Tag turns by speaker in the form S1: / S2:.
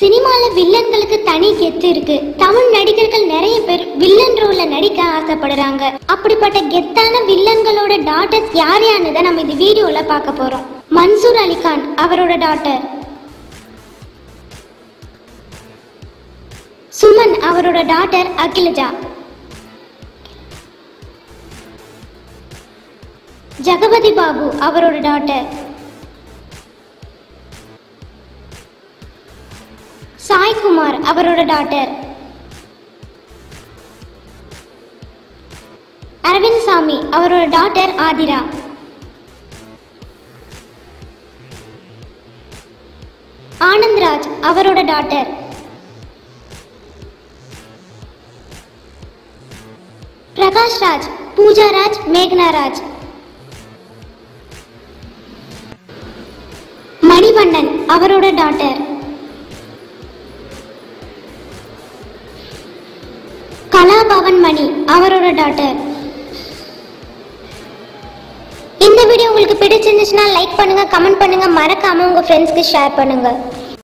S1: சினிமால வில்லன்களுக்கு தனி கெத்து இருக்கு. தமிழ் நடிகர்கள் நிறைய பேர் வில்லன் ரோல்ல நடிக்க ஆசைப்படுறாங்க. அப்படிப்பட்ட கெத்தான வில்லன்களோட டாட்டர்ஸ் யார் யாருன்னு தான் நம்ம இந்த வீடியோல பார்க்க போறோம். மன்சூர் அலிகான் அவரோட டாட்டர் சுமன் அவரோட டாட்டர் அகிலஜா. ஜெகபதி பாபு அவரோட டாட்டர் சாய்குமார் அவரோட டாட்டர். அரவிந்த் சாமி அவரோட டாட்டர் ஆதிரா. ஆனந்த்ராஜ் அவரோட டாட்டர். பிரகாஷ் ராஜ் பூஜா ராஜ் மேக்னா ராஜ் மணிவண்ணன் அவரோட டாட்டர். மணி அவரோட டாட்டர் இந்த வீடியோ உங்களுக்கு பிடிச்சிருந்துச்சுன்னா லைக் பண்ணுங்க கமெண்ட் பண்ணுங்க. மறக்காம உங்க ஃப்ரெண்ட்ஸ்க்கு ஷேர் பண்ணுங்க.